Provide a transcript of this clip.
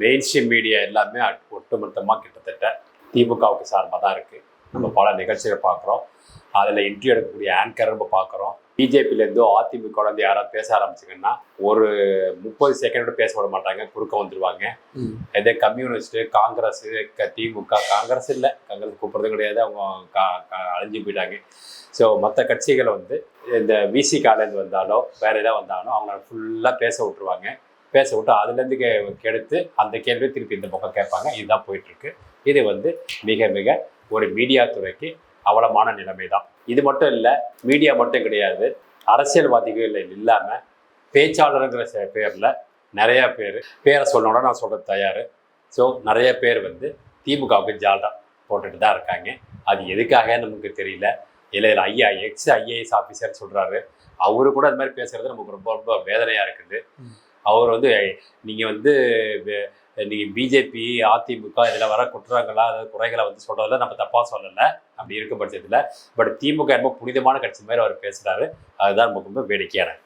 Main stream media எல்லாமே ஒட்டுமொத்தமாக கிட்டத்தட்ட திமுகவுக்கு சார்பாக தான் இருக்குது நம்ம பல நிகழ்ச்சிகளை பார்க்குறோம். அதில் இன்டர்வியூ எடுக்கக்கூடிய ஆங்கர் நம்ம பார்க்குறோம். பிஜேபியிலேருந்தோ அதிமுக வந்து யாராவது பேச ஆரம்பிச்சிங்கன்னா ஒரு முப்பது செகண்டோட பேச விட மாட்டாங்க. குறுக்க வந்துடுவாங்க இதே கம்யூனிஸ்ட்டு காங்கிரஸ் க- திமுக காங்கிரஸ் இல்லை. காங்கிரஸ் கூப்பிட்றது கிடையாது. அவங்க கா- அழிஞ்சு போயிட்டாங்க. ஸோ மற்ற கட்சிகளை வந்து இந்த விசி காலேருந்து வந்தாலோ வேற ஏதாவது வந்தாலும் அவங்கள ஃபுல்லாக பேச விட்டுருவாங்க. பேச விட்டு அதுலேருந்து கே கெடுத்து அந்த கேள்வியை திருப்பி இந்த பக்கம் கேட்பாங்க. இதுதான் போயிட்டுருக்கு. இது வந்து மிக மிக ஒரு மீடியா துறைக்கு அவலமான நிலைமை தான் இது மட்டும் இல்லை மீடியா மட்டும் கிடையாது. அரசியல்வாதிகள் இல்லாமல் பேச்சாளருங்கிற ச- பேரில் நிறையா பேர் பேரை சொல்லணும்னா நான் சொல்கிறது தயார். ஸோ நிறைய பேர் வந்து திமுகவுக்கு ஜால்டா போட்டுட்டு தான் இருக்காங்க. அது எதுக்காக நமக்கு தெரியல. இல்லை இதில் ஐயா எக்ஸ் ஐஏஎஸ் ஆஃபீஸர் சொல்கிறாரு அவரு கூட அது மாதிரி பேசுகிறது நமக்கு ரொம்ப ரொம்ப வேதனையாக இருக்குது. அவர் வந்து நீங்கள் வந்து நீங்கள் பிஜேபி அதிமுக இதில் வர குற்றங்களா அதாவது குறைகளை வந்து சொல்கிறதில்ல நம்ம தப்பாக சொல்லலை. அப்படி இருக்க பட்சத்தில் பட் திமுக ரொம்ப புனிதமான கட்சி மாதிரி அவர் பேசுகிறாரு அதுதான் ரொம்ப ரொம்ப வேடிக்கையான